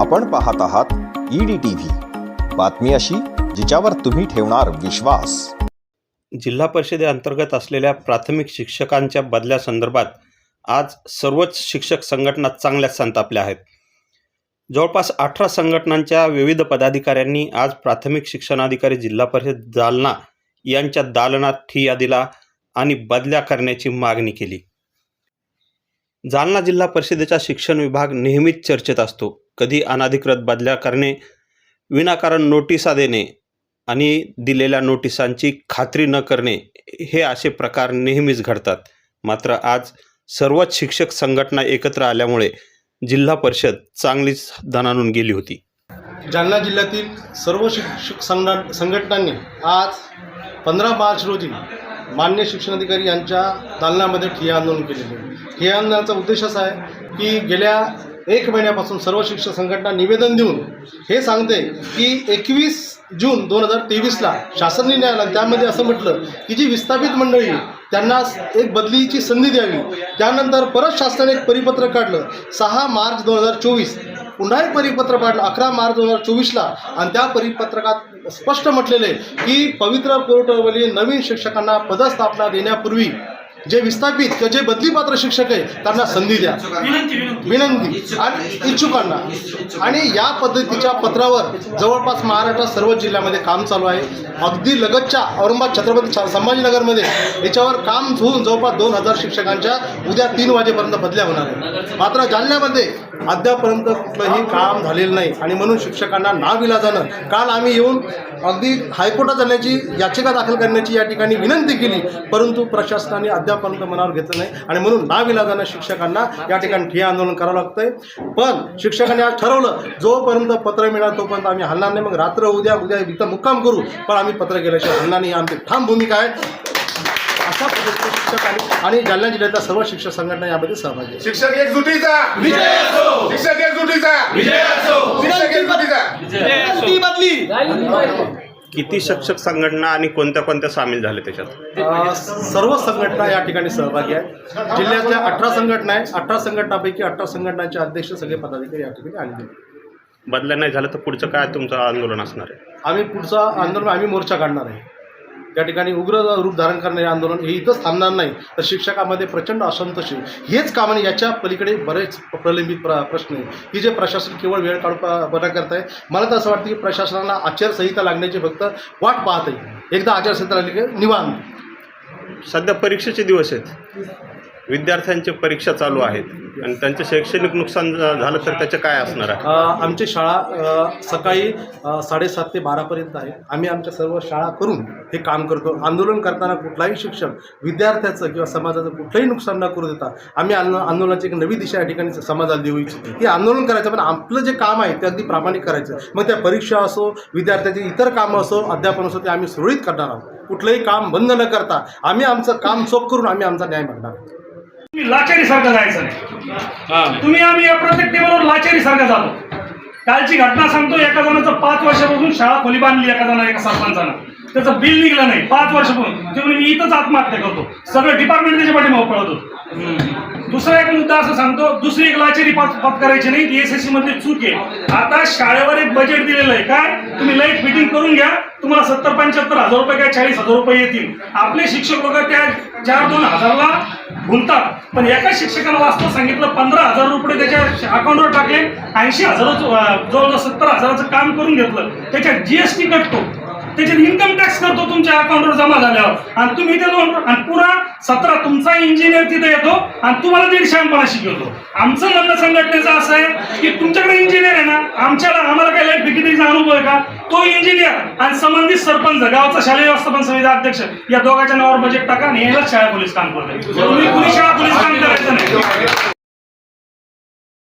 आपण पाहत आहात ईडी टीव्ही बातमी अशी जिच्यावर तुम्ही ठेवणार विश्वास. जिल्हा परिषदेअंतर्गत असलेल्या प्राथमिक शिक्षकांच्या बदल्यासंदर्भात आज सर्वच शिक्षक संघटना चांगल्याच संतापल्या आहेत. जवळपास अठरा संघटनांच्या विविध पदाधिकाऱ्यांनी आज प्राथमिक शिक्षणाधिकारी जिल्हा परिषद जालना यांच्या दालनात ठिय्या दिला आणि बदल्या करण्याची मागणी केली. जालना जिल्हा परिषदेचा शिक्षण विभाग नेहमीच चर्चेत असतो. कधी अनाधिकृत बदल्या करणे विनाकारण नोटिसा देणे आणि दिलेल्या नोटिसांची खात्री न करणे हे असे प्रकार नेहमीच घडतात. मात्र आज सर्वच शिक्षक संघटना एकत्र आल्यामुळे जिल्हा परिषद चांगलीच दणानून गेली होती. जालना जिल्ह्यातील सर्व शिक्षक संघ संघटनांनी आज पंधरा मार्च रोजी मान्य शिक्षणाधिकारी यांच्या दालनामध्ये ठिय्या आंदोलन केलेले ठिय्या आंदोलनाचा उद्देश असा आहे की गेल्या एक महिन्यापासून सर्व शिक्षक संघटना निवेदन देऊन हे सांगते की एकवीस जून दोन हजार तेवीसला शासन निर्णय त्यामध्ये असं म्हटलं की जी विस्थापित मंडळी त्यांना एक बदलीची संधी द्यावी. त्यानंतर परत शासनाने एक परिपत्र काढलं. सहा मार्च दोन हजार चोवीस. पुन्हा एक परिपत्र काढलं. अकरा मार्च दोन हजार चोवीसला. आणि त्या परिपत्रकात स्पष्ट म्हटलेलं आहे की पवित्र पोर्टलवरील नवीन शिक्षकांना पदस्थापना देण्यापूर्वी जे विस्थापित किंवा जे बदलीपात्र शिक्षक आहे त्यांना संधी द्या. विनंती आणि इच्छुकांना. आणि या पद्धतीच्या पत्रावर जवळपास महाराष्ट्रात सर्व जिल्ह्यामध्ये काम चालू आहे. अगदी लगतच्या औरंगाबाद छत्रपती संभाजीनगरमध्ये याच्यावर काम होऊन जवळपास दोन हजार शिक्षकांच्या उद्या तीन वाजेपर्यंत बदल्या होणार आहे मात्र जालन्यामध्ये अद्यापर्यंत कुठलंही काम झालेलं नाही आणि म्हणून शिक्षकांना नाविलाजानं काल आम्ही येऊन अगदी हायकोर्टात जाण्याची याचिका दाखल करण्याची या ठिकाणी विनंती केली परंतु प्रशासनाने अद्यापर्यंत मनावर घेतलं नाही आणि म्हणून नाविलाजानं शिक्षकांना या ठिकाणी ठिय्या आंदोलन करावं लागतंय. पण शिक्षकांनी आज ठरवलं जोपर्यंत पत्र मिळालं तोपर्यंत आम्ही हलणार नाही. मग रात्र उद्या उद्या इथं मुक्काम करू. पण आम्ही पत्र केल्याशिवाय हलणार नाही. आमची ठाम भूमिका आहे. अशा पद्धतीचे शिक्षक आणि आणि जालना जिल्ह्यातल्या सर्व शिक्षक संघटना यामध्ये सहभागी आहेत. शिक्षक एकजुटीचा. विजय असो. शिक्षक एकजुटीचा. विजय असो. शिक्षक एकजुटीचा. किती शिक्षक संघटना आणि कोणत्या कोणत्या सामील झाल्या त्याच्यात? अ, सर्व संघटना या ठिकाणी सहभागी आहेत. जिल्ह्यातल्या अठरा संघटना आहेत. अठरा संघटनापैकी अठरा संघटनांचे अध्यक्ष सगळे पदाधिकारी या ठिकाणी आलेले आहेत. बदल्या नाही झालं तर पुढचं काय तुमचं आंदोलन असणार आहे? आम्ही पुढचं आंदोलन आम्ही मोर्चा काढणार आहे. त्या ठिकाणी उग्र रूप धारण करणारे आंदोलन हे इथंच थांबणार नाही. तर शिक्षकामध्ये प्रचंड असंतोष आहे. हेच काम आणि याच्या पलीकडे बरेच प्रलंबित प्र प्रश्न आहे. की जे प्रशासन केवळ वेळ काढून बना करत आहे मला तर असं वाटतं की प्रशासनाला आचारसंहिता लागण्याची फक्त वाट पाहत आहे एकदा आचारसंहिता लागली की निवांत. सध्या परीक्षेचे दिवस आहेत. विद्यार्थ्यांचे परीक्षा चालू आहेत. आणि त्यांचं शैक्षणिक नुकसान झालं तर त्याचं काय असणार आहे? आमची शाळा अ, सकाळी अ, साडेसात ते बारापर्यंत आहे. आम्ही आमच्या सर्व शाळा करून हे काम करतो. आंदोलन करताना कुठलाही शिक्षक विद्यार्थ्याचं किंवा समाजाचं कुठलंही नुकसान न करू देता आम्ही आंदो आंदोलनाची एक नवी दिशा या ठिकाणी समाजाला देऊ इच्छितो. की आंदोलन करायचं पण आपलं जे काम आहे ते अगदी प्रामाणिक करायचं. मग त्या परीक्षा असो विद्यार्थ्याची इतर कामं असो अध्यापन असो ते आम्ही सुरळीत करणार आहोत. कुठलंही काम बंद न करता आम्ही आमचं काम चोख करून आम्ही आमचा न्याय मागणार आहोत. तुम्ही लाचारी सारखं जायचं नाही. तुम्ही आम्ही या प्रत्येक टेबलवर लाचारी सारखं जातो. कालची घटना सांगतो एका जणाचं पाच वर्षापासून शाळा खोली बांधली एका जणा एका सरपंचानं. त्याचं बिल निघलं नाही पाच वर्षापासून. ते म्हणजे मी इथंच आत्महत्या करतो. सगळं डिपार्टमेंट त्याच्या पाठीमागे पळत होतं दुसरा एक मुद्दा असं सांगतो दुसरी एक लाचारी करायची नाही ती एस एस सी मध्ये चूक आहे. आता शाळेवर एक बजेट दिलेलं आहे. काय? तुम्ही लाइट फिटिंग करून घ्या. तुम्हाला सत्तर पंच्याहत्तर हजार रुपये काय चाळीस हजार रुपये येतील. आपले शिक्षक लोक त्या चार दोन हजारला भुलतात पण एका शिक्षकानं वास्तव सांगितलं पंधरा हजार रुपये त्याच्या अकाउंटवर टाकले ऐंशी हजाराचं जवळजवळ सत्तर हजाराचं काम करून घेतलं. त्याच्यात जीएसटी कटतो. त्याच्यात इन्कम टॅक्स करतो तुमच्या अकाउंटवर जमा झाल्यावर. आणि तुम्ही इथे लोन आणि पुरा सतरा तुमचा इंजिनियर तिथे येतो आणि तुम्हाला दीड शहाणपणा शिकवतो. आमचं म्हणणं संघटनेचं असं आहे की तुमच्याकडे इंजिनियर आहे ना आमच्याला आम्हाला काय लाईफ फिटिंगचा अनुभव आहे का? तो इंजिनियर आणि संबंधित सरपंच गावचा शालेय व्यवस्थापन समिती अध्यक्ष या दोघांच्या नावावर बजेट टाका आणि याला शाळा पोलीस काम करतो. तुम्ही कुणी शाळा पोलीस काम करायचं नाही.